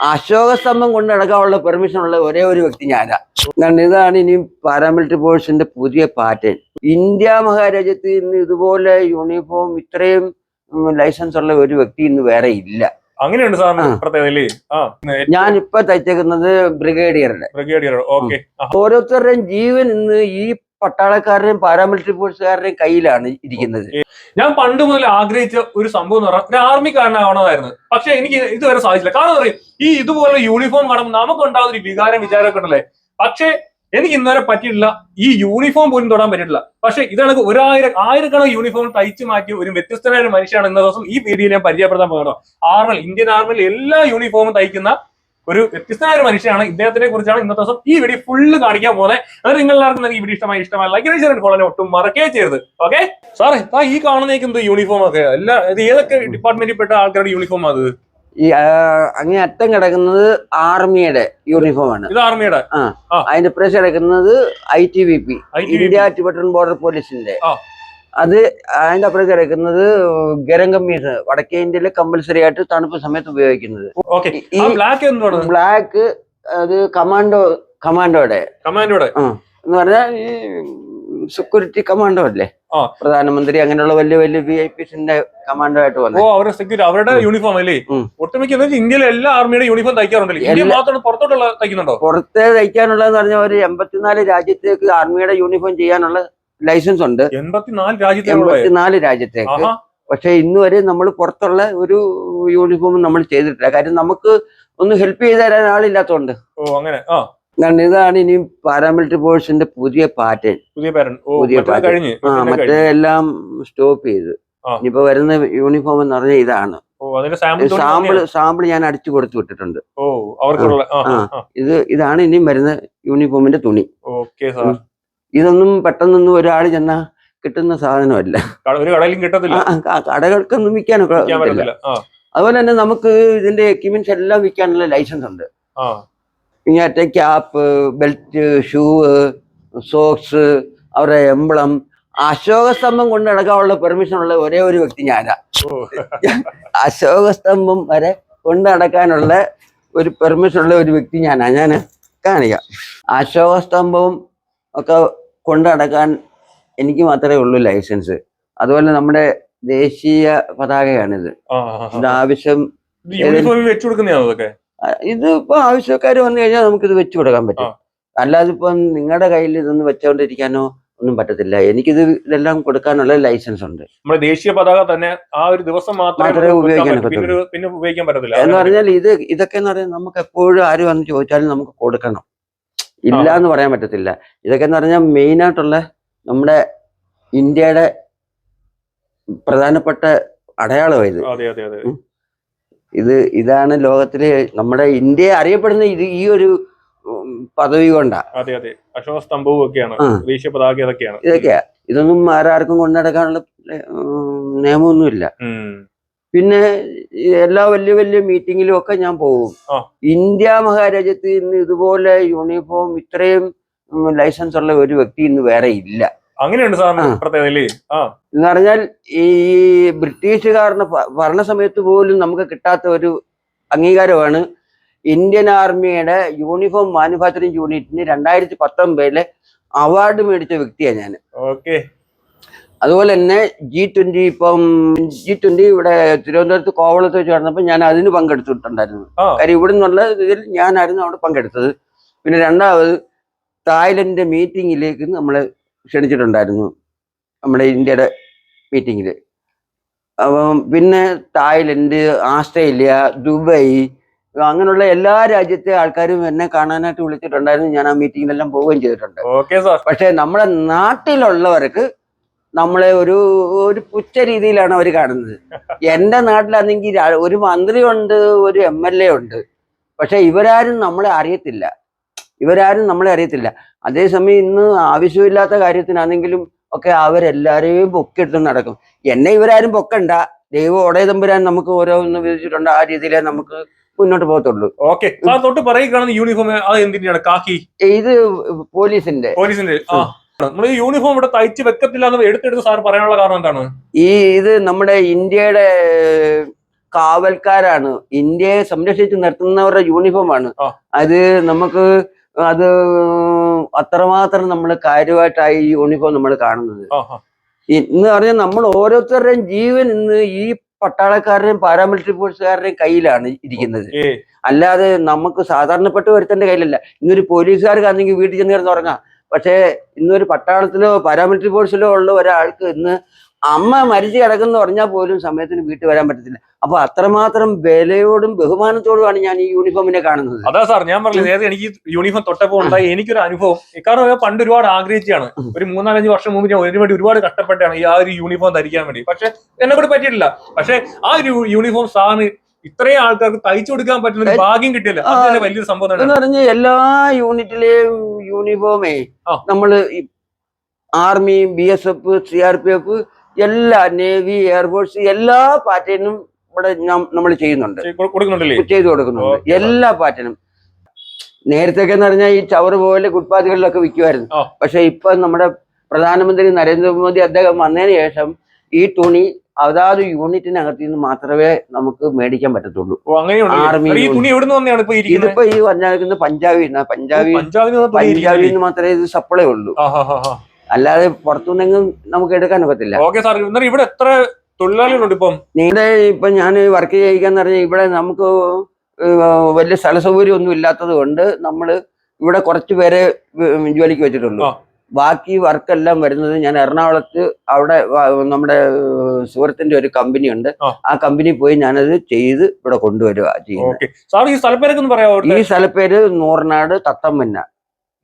അശോക സ്തംഭം കൊണ്ട് നടക്കാനുള്ള പെർമിഷൻ ഉള്ള ഒരേ ഒരു വ്യക്തി ഞാനാ. കാരണം ഇതാണ് ഇനി പാരാമിലിറ്ററി ഫോഴ്സിന്റെ പുതിയ പാറ്റേൺ ഇന്ത്യ മഹാരാജ്യത്ത് ഇന്ന് ഇതുപോലെ യൂണിഫോം ഇത്രയും ലൈസൻസ് ഉള്ള ഒരു വ്യക്തി ഇന്ന് വേറെ ഇല്ല. അങ്ങനെയുണ്ട് സാറിന് ഞാൻ ഇപ്പൊ തയ്ച്ചേക്കുന്നത് ബ്രിഗേഡിയറുടെ ബ്രിഗേഡിയർ ഓക്കെ ഓരോരുത്തരുടെയും ജീവൻ ഇന്ന് ഈ പട്ടാളക്കാരുടെയും പാരാമിലിറ്ററി ഫോഴ്സുകാരുടെയും കയ്യിലാണ് ഇരിക്കുന്നത്. ഞാൻ പണ്ട് മുതൽ ആഗ്രഹിച്ച ഒരു സംഭവം എന്ന് പറഞ്ഞാൽ ഒരു ആർമിക്കാരനാവണമായിരുന്നു പക്ഷെ എനിക്ക് ഇതുവരെ സാധിച്ചില്ല. കാരണം പറയും ഈ ഇതുപോലെ യൂണിഫോം കാണുമ്പോൾ നമുക്ക് ഉണ്ടാകുന്ന ഒരു വികാരം വിചാരമൊക്കെ ഉണ്ടല്ലേ? പക്ഷേ എനിക്ക് ഇന്നുവരെ പറ്റിയിട്ടില്ല. ഈ യൂണിഫോം പോലും തൊടാൻ പറ്റിയിട്ടില്ല. പക്ഷെ ഇതാണ് ഒരായിരം ആയിരക്കണക്കിന് യൂണിഫോം തയ്ച്ചു മാറ്റിയ ഒരു വ്യത്യസ്തനായ മനുഷ്യനാണ് ഇന്ന ദിവസം ഈ വീഡിയോയിൽ ഞാൻ പരിചയപ്പെടുത്താൻ പോകുന്നത്. ആർമൽ ഇന്ത്യൻ ആർമിയിൽ എല്ലാ യൂണിഫോമും തയ്ക്കുന്ന ഒരു വ്യത്യസ്തനായ ഒരു മനുഷ്യനാണ്. ഇദ്ദേഹത്തിനെ കുറിച്ചാണ് ഇന്നത്തെ ദിവസം ഈ വീഡിയോ ഫുള്ള് കാണിക്കാൻ പോകുന്നത് അത് നിങ്ങൾ എല്ലാവർക്കും ഈ വീഡിയോ ഇഷ്ടമായി ഇഷ്ടമായി ലൈക്ക് ചെയ്തിട്ട് ഫോളോ ഒട്ടും മറക്കേ ചെയ്യരുത്. ഓക്കെ സാറേ ആ ഈ കാണുന്നേക്ക് എന്ത് യൂണിഫോം ഒക്കെ? എല്ലാ ഇത് ഏതൊക്കെ ഡിപ്പാർട്ട്മെന്റിൽ പെട്ട ആൾക്കാരുടെ യൂണിഫോം അത്? ഈ അങ്ങേ അറ്റം കിടക്കുന്നത് ആർമിയുടെ യൂണിഫോം ആണ്. ഇത് ആർമിയുടെ? അതിന്റെ പ്രസ് കിടക്കുന്നത് I T B P India Tibetan border പോലീസിന്റെ. അത് അതിന്റെ അപ്പുറം കിടക്കുന്നത് ഗരം കമ്മീസ് വടക്കേ ഇന്ത്യയിലെ കമ്പൽസറി ആയിട്ട് തണുപ്പ് സമയത്ത് ഉപയോഗിക്കുന്നത്. ഈ ബ്ലാക്ക് ബ്ലാക്ക് അത് കമാൻഡോ കമാൻഡോടെ കമാൻഡോടെ എന്ന് പറഞ്ഞാൽ ഈ സെക്യൂരിറ്റി കമാൻഡോ അല്ലേ? പ്രധാനമന്ത്രി അങ്ങനെയുള്ള വലിയ വലിയ വി ഐ പിസിന്റെ കമാൻഡോ ആയിട്ട് വന്നു. അവരുടെ സെക്യൂരിറ്റി അവരുടെ യൂണിഫോം അല്ലേ. ഒട്ടുമിക്ക ഇന്ത്യയിലെ എല്ലാ ആർമിയുടെ യൂണിഫോം തയ്ക്കാറുണ്ടല്ലോ. ഇന്ത്യ മാത്രമാണ് പുറത്തോട്ടുള്ള തയ്ക്കുന്നുണ്ടോ? പുറത്ത് തയ്ക്കാനുള്ളതെന്ന് പറഞ്ഞാൽ ഒരു എൺപത്തിനാല് രാജ്യത്തേക്ക് ആർമിയുടെ യൂണിഫോം ചെയ്യാനുള്ള ലൈസൻസ് ഉണ്ട്. എൺപത്തിനാല് രാജ്യത്തേക്ക്. പക്ഷെ ഇന്ന് വരെ നമ്മൾ പുറത്തുള്ള ഒരു യൂണിഫോം നമ്മൾ ചെയ്തിട്ടില്ല. കാര്യം നമുക്ക് ഒന്ന് ഹെൽപ്പ് ചെയ്ത് തരാൻ ആളില്ലാത്തതുകൊണ്ട്. ഓ അങ്ങനെ. ആ. കാരണം ഇതാണ് ഇനി പാരാമിലിറ്ററി ഫോഴ്സിന്റെ പുതിയ പാറ്റേൺ പുതിയ പുതിയ പാറ്റേൺ. ആ മറ്റേ എല്ലാം സ്റ്റോപ്പ് ചെയ്ത്. ഇനിയിപ്പോ വരുന്ന യൂണിഫോം എന്ന് പറഞ്ഞാൽ ഇതാണ്. സാമ്പിൾ സാമ്പിൾ ഞാൻ അടിച്ചു കൊടുത്തു വിട്ടിട്ടുണ്ട്. ഇത് ഇതാണ് ഇനിയും വരുന്ന യൂണിഫോമിന്റെ തുണി. Okay sir. ഇതൊന്നും പെട്ടെന്നൊന്നും ഒരാൾ ചെന്നാ കിട്ടുന്ന സാധനമല്ല. ഒരു കടയിലും കിട്ടത്തില്ല. കടകൾക്കൊന്നും വിൽക്കാനൊക്കെ പറ്റില്ല. അതുപോലെ തന്നെ നമുക്ക് ഇതിന്റെ എക്യുപ്മെന്റ്സ് എല്ലാം വിൽക്കാനുള്ള ലൈസൻസ് ഉണ്ട്. ഇങ്ങനത്തെ ക്യാപ്പ് ബെൽറ്റ് ഷൂ സോക്സ് അവരുടെ എംബ്ലം അശോകസ്തംഭം കൊണ്ട് നടക്കാനുള്ള പെർമിഷൻ ഉള്ള ഒരേ ഒരു വ്യക്തി ഞാനാ. അശോകസ്തംഭം അശോക സ്തംഭം വരെ കൊണ്ട് നടക്കാനുള്ള ഒരു പെർമിഷൻ ഉള്ള ഒരു വ്യക്തി ഞാനാ. ഞാൻ കാണിക്കാം. അശോക സ്തംഭവും ഒക്കെ കൊണ്ട് നടക്കാൻ എനിക്ക് മാത്രമേ ഉള്ളൂ ലൈസൻസ്. അതുപോലെ നമ്മുടെ ദേശീയ പതാകയാണിത്. ഇത് ആവശ്യം ഇത് ഇപ്പൊ ആവശ്യക്കാർ വന്നു കഴിഞ്ഞാൽ നമുക്ക് ഇത് വെച്ചു കൊടുക്കാൻ പറ്റും. അല്ലാതെ ഇപ്പം നിങ്ങളുടെ കയ്യിൽ ഇതൊന്നും വെച്ചോണ്ടിരിക്കാനോ ഒന്നും പറ്റത്തില്ല. എനിക്കിത് ഇതെല്ലാം കൊടുക്കാനുള്ള ലൈസൻസ് ഉണ്ട്. നമ്മുടെ ദേശീയ പതാക തന്നെ ആ ഒരു ദിവസം മാത്രമേ ഉപയോഗിക്കാൻ പറ്റത്തില്ല. എന്ന് പറഞ്ഞാൽ ഇത് ഇതൊക്കെ എന്ന് പറഞ്ഞാൽ നമുക്ക് എപ്പോഴും ആര് വന്ന് ചോദിച്ചാലും നമുക്ക് കൊടുക്കണം. ഇല്ല എന്ന് പറയാൻ പറ്റത്തില്ല. ഇതൊക്കെ എന്ന് പറഞ്ഞാൽ മെയിൻ ആയിട്ടുള്ള നമ്മുടെ ഇന്ത്യയുടെ പ്രധാനപ്പെട്ട അടയാളമായത് ഇത്. ഇതാണ് ലോകത്തിലെ നമ്മുടെ ഇന്ത്യ അറിയപ്പെടുന്ന ഇത് ഈ ഒരു പദവി കൊണ്ടാ. അതെ അതെ. അശോക സ്തംഭവും ഒക്കെയാണ് ആ. ദേശീയ പതാക അതൊക്കെയാണ് ഇതൊക്കെയാ. ഇതൊന്നും ആരാർക്കും കൊണ്ടു നടക്കാനുള്ള നിയമമൊന്നുമില്ല. പിന്നെ എല്ലാ വലിയ വലിയ മീറ്റിങ്ങിലും ഒക്കെ ഞാൻ പോകും. ഇന്ത്യ മഹാരാജ്യത്ത് ഇന്ന് ഇതുപോലെ യൂണിഫോം ഇത്രയും ലൈസൻസ് ഉള്ള ഒരു വ്യക്തി ഇന്ന് വേറെ ഇല്ല. അങ്ങനെയുണ്ട് സാറിന് എന്ന് പറഞ്ഞാൽ ഈ ബ്രിട്ടീഷുകാരുടെ ഭരണ സമയത്ത് പോലും നമുക്ക് കിട്ടാത്ത ഒരു അംഗീകാരമാണ് ഇന്ത്യൻ ആർമിയുടെ യൂണിഫോം മാനുഫാക്ചറിങ് യൂണിറ്റിന് രണ്ടായിരത്തി പത്തൊമ്പതിലെ അവാർഡ് മേടിച്ച വ്യക്തിയാണ് ഞാൻ ഓക്കെ. അതുപോലെ തന്നെ ജി ട്വന്റി ഇപ്പം ജി ട്വന്റി ഇവിടെ തിരുവനന്തപുരത്ത് കോവളത്ത് വെച്ച് നടന്നപ്പോൾ ഞാൻ അതിന് പങ്കെടുത്തിട്ടുണ്ടായിരുന്നു. കാര്യം ഇവിടെ നിന്നുള്ള ഇതിൽ ഞാനായിരുന്നു അവിടെ പങ്കെടുത്തത്. പിന്നെ രണ്ടാമത് തായ്ലൻഡിന്റെ മീറ്റിങ്ങിലേക്ക് നമ്മളെ ക്ഷണിച്ചിട്ടുണ്ടായിരുന്നു. നമ്മുടെ ഇന്ത്യയുടെ മീറ്റിംഗിൽ അപ്പം പിന്നെ തായ്ലൻഡ് ആസ്ട്രേലിയ ദുബായ് അങ്ങനെയുള്ള എല്ലാ രാജ്യത്തെ ആൾക്കാരും എന്നെ കാണാനായിട്ട് വിളിച്ചിട്ടുണ്ടായിരുന്നു. ഞാൻ ആ മീറ്റിങ്ങിലെല്ലാം പോവുകയും ചെയ്തിട്ടുണ്ട്. പക്ഷെ നമ്മുടെ നാട്ടിലുള്ളവർക്ക് നമ്മളെ ഒരു ഒരു പുച്ഛ രീതിയിലാണ് അവർ കാണുന്നത്. എന്റെ നാട്ടിലാണെങ്കിൽ ഒരു മന്ത്രി ഉണ്ട് ഒരു എം എൽ എ ഉണ്ട്. പക്ഷെ ഇവരാരും നമ്മളെ അറിയത്തില്ല. ഇവരാരും നമ്മളെ അറിയത്തില്ല. അതേസമയം ഇന്ന് ആവശ്യമില്ലാത്ത കാര്യത്തിനാണെങ്കിലും ഒക്കെ അവരെല്ലാരെയും പൊക്കെടുത്ത് നടക്കും. എന്നെ ഇവരാരും പൊക്കണ്ട. ദൈവം ഒടേ തമ്പുരാൻ നമുക്ക് ഓരോന്ന് വിധിച്ചിട്ടുണ്ട്. ആ രീതിയിലേ നമുക്ക് മുന്നോട്ട് പോകത്തുള്ളൂ. ഓക്കെ. തൊട്ട് പറയുക കാണുന്ന യൂണിഫോം അത് കാക്കി? ഇത് പോലീസിന്റെ. പോലീസിന്റെ. ആ. നമ്മൾ ഈ യൂണിഫോം ഇവിടെ തയ്ച്ച് വെക്കത്തില്ല എന്ന് എടുത്തെടുത്ത് സാർ പറയാനുള്ള കാരണം എന്താണ്? ഈ ഇത് നമ്മുടെ ഇന്ത്യയുടെ കാവൽക്കാരാണ്. ഇന്ത്യയെ സംരക്ഷിച്ച് നിർത്തുന്നവരുടെ യൂണിഫോമാണ്. അത് നമുക്ക് അത് അത്രമാത്രം നമ്മൾ കാര്യമായിട്ടായി ഈ യൂണിഫോം നമ്മൾ കാണുന്നത്. ഇന്ന് പറഞ്ഞാൽ നമ്മൾ ഓരോരുത്തരുടെയും ജീവൻ ഇന്ന് ഈ പട്ടാളക്കാരുടെയും പാരാമിലിറ്ററി ഫോഴ്സുകാരുടെയും കയ്യിലാണ് ഇരിക്കുന്നത്. അല്ലാതെ നമുക്ക് സാധാരണപ്പെട്ട ഒരുത്തന്റെ കയ്യിലല്ല. ഇന്നൊരു പോലീസുകാർക്കാണെങ്കിൽ വീട്ടിൽ ചെന്ന് കിടന്ന് ഉറങ്ങാം. പക്ഷേ ഇന്നൊരു പട്ടാളത്തിലോ പാരാമിലിറ്ററി ഫോഴ്സിലോ ഉള്ള ഒരാൾക്ക് ഇന്ന് അമ്മ മരിച്ചു കിടക്കുന്ന പറഞ്ഞാൽ പോലും സമയത്തിന് വീട്ടിൽ വരാൻ പറ്റത്തില്ല. അപ്പൊ അത്രമാത്രം വിലയോടും ബഹുമാനത്തോടുമാണ് ഞാൻ ഈ യൂണിഫോമിനെ കാണുന്നത്. അതാ സാർ ഞാൻ പറഞ്ഞു നേരത്തെ എനിക്ക് യൂണിഫോം തൊട്ടപ്പോ ഉണ്ടായി എനിക്കൊരു അനുഭവം. കാരണം പണ്ട് ഒരുപാട് ആഗ്രഹിച്ചാണ്. ഒരു മൂന്നാലഞ്ച് വർഷം മുമ്പ് ഞാൻ ഒരുപാട് ഒരുപാട് കഷ്ടപ്പെട്ടാണ് ഈ ആ ഒരു യൂണിഫോം ധരിക്കാൻ വേണ്ടി. പക്ഷെ എന്നെ കൂടെ പറ്റിയിട്ടില്ല. പക്ഷെ ആ ഒരു യൂണിഫോം സാറിന് ഇത്രയും ആൾക്കാർക്ക് തയ്ച്ചു കൊടുക്കാൻ പറ്റുന്ന ഒരു ഭാഗ്യം കിട്ടിയില്ല? അത് തന്നെ വലിയൊരു സംഭവം എന്ന് പറഞ്ഞ എല്ലാ യൂണിറ്റിലെയും യൂണിഫോമേ. നമ്മൾ army B S F C R P F എല്ലാ നേവി എയർഫോഴ്സ് എല്ലാ പാറ്റേണും ഇവിടെ നമ്മൾ ചെയ്യുന്നുണ്ട്. ചെയ്തു കൊടുക്കുന്നുണ്ട്. എല്ലാ പാറ്റേണും നേരത്തെ എന്ന് പറഞ്ഞാൽ ഈ ചവറ് പോലെ ഫുട്പാത്തുകളിലൊക്കെ വിൽക്കുമായിരുന്നു. പക്ഷെ ഇപ്പൊ നമ്മുടെ പ്രധാനമന്ത്രി നരേന്ദ്രമോദി അദ്ദേഹം വന്നതിന് ശേഷം ഈ തുണി അതാത് യൂണിറ്റിനകത്ത് നിന്ന് മാത്രമേ നമുക്ക് മേടിക്കാൻ പറ്റത്തുള്ളൂ. ആർമി ഇതിപ്പോ ഈ പറഞ്ഞിരിക്കുന്ന പഞ്ചാബിൽ നിന്ന് പഞ്ചാബി പഞ്ചാബിൽ നിന്ന് മാത്രമേ ഇത് സപ്ലൈ ഉള്ളൂ. അല്ലാതെ പുറത്തുനിന്നെങ്കിലും നമുക്ക് എടുക്കാൻ ഒക്കത്തില്ല. ഓക്കെ സാർ എന്നാൽ ഇവിടെ എത്ര തൊഴിലാളികളുണ്ട് ഇപ്പം? ഇപ്പൊ ഞാൻ വർക്ക് ചെയ്യിക്കാന്ന് പറഞ്ഞാൽ ഇവിടെ നമുക്ക് വലിയ സ്ഥല സൗകര്യം ഒന്നും ഇല്ലാത്തത് കൊണ്ട് നമ്മൾ ഇവിടെ കുറച്ച് പേരെ ഉം ജോലിക്ക് വെച്ചിട്ടുള്ളൂ. ബാക്കി വർക്കെല്ലാം വരുന്നത് ഞാൻ എറണാകുളത്ത് അവിടെ നമ്മുടെ സുഹൃത്തിന്റെ ഒരു കമ്പനി ഉണ്ട് ആ. കമ്പനി പോയി ഞാനത് ചെയ്ത് ഇവിടെ കൊണ്ടുവരിക ചെയ്യുന്നത്. ഈ സ്ഥലപ്പേരൊക്കെ പറയാമോ ഈ സ്ഥലപ്പേര് നൂറിനാട് തത്തമ്മിന്ന.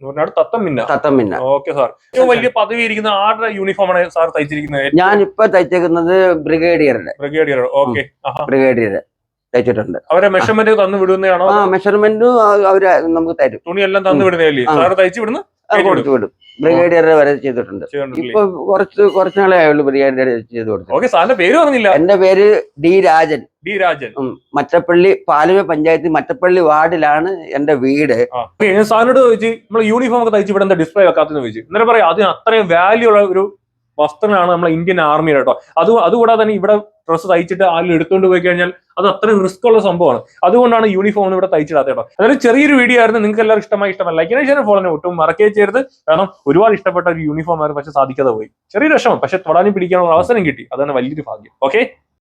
നൂറിനാട് തത്തമിന്ന തത്തമ്മിന്ന. Okay sir. വലിയ പദവി ഇരിക്കുന്ന ആരുടെ യൂണിഫോം ആണ് സാർ തയ്ച്ചിരിക്കുന്നത്? ഞാൻ ഇപ്പൊ തയ്ച്ചേക്കുന്നത് ബ്രിഗേഡിയറുടെ. Brigadier okay. ബ്രിഗേഡിയർ തയ്ച്ചിട്ടുണ്ട്. അവരെ മെഷർമെന്റ് തന്നു വിടുന്നതാണോ? ആ മെഷർമെന്റും അവർ നമുക്ക് തരും. തുണിയെല്ലാം തന്നു വിടുന്നതല്ലേ. സാർ തയ്ച്ചു വിടുന്ന കൊടുത്തു വിടും. ബ്രിഗേഡിയറുടെ വരെ ചെയ്തിട്ടുണ്ട്. ഇപ്പൊ കുറച്ച് കുറച്ച് നാളെ ആയുള്ളൂ ബ്രിഗേഡിയർ ചെയ്ത് കൊടുത്തു പേര് പറഞ്ഞില്ല. എന്റെ പേര് ഡി രാജൻ. ഡി രാജൻ. മറ്റപ്പള്ളി പാലുവ പഞ്ചായത്ത് മറ്റപ്പള്ളി വാർഡിലാണ് എന്റെ വീട്. സാറിനോട് ചോദിച്ചു നമ്മൾ യൂണിഫോം ഒക്കെ തയ്ച്ച് ഇവിടെ എന്താ ഡിസ്പ്ലേ വെക്കാത്തെന്ന് ചോദിച്ചു. അന്നേരം പറയാം അതിന് അത്രയും വാല്യൂ ഉള്ള ഒരു വസ്ത്രങ്ങളാണ് നമ്മളെ ഇന്ത്യൻ ആർമിയുടെ കേട്ടോ അത് അതുകൂടാതെ തന്നെ ഇവിടെ ഡ്രസ്സ് തയ്ച്ചിട്ട് ആരും എടുത്തുകൊണ്ട് പോയി കഴിഞ്ഞാൽ അത് അത്രയും റിസ്ക് ഉള്ള സംഭവമാണ്. അതുകൊണ്ടാണ് യൂണിഫോം ഇവിടെ തയ്ച്ചിടാത്ത കേട്ടോ അതൊരു ചെറിയൊരു വീഡിയോ ആയിരുന്നു. നിങ്ങൾക്ക് എല്ലാവർക്കും ഇഷ്ടമായി ഇഷ്ടമല്ല ലൈക്കിനെ ചെയ്യാൻ ഫോളോ ഒട്ടും മറക്കേ ചെയ്യരുത്. കാരണം ഒരുപാട് ഇഷ്ടപ്പെട്ട ഒരു യൂണിഫോം ആയിരുന്നു. പക്ഷെ സാധിക്കാതെ പോയി. ചെറിയൊരു വിഷമം. പക്ഷെ തൊടാനും പിടിക്കാനുള്ള അവസരം കിട്ടി. അതാണ് വലിയൊരു ഭാഗ്യം. ഓക്കെ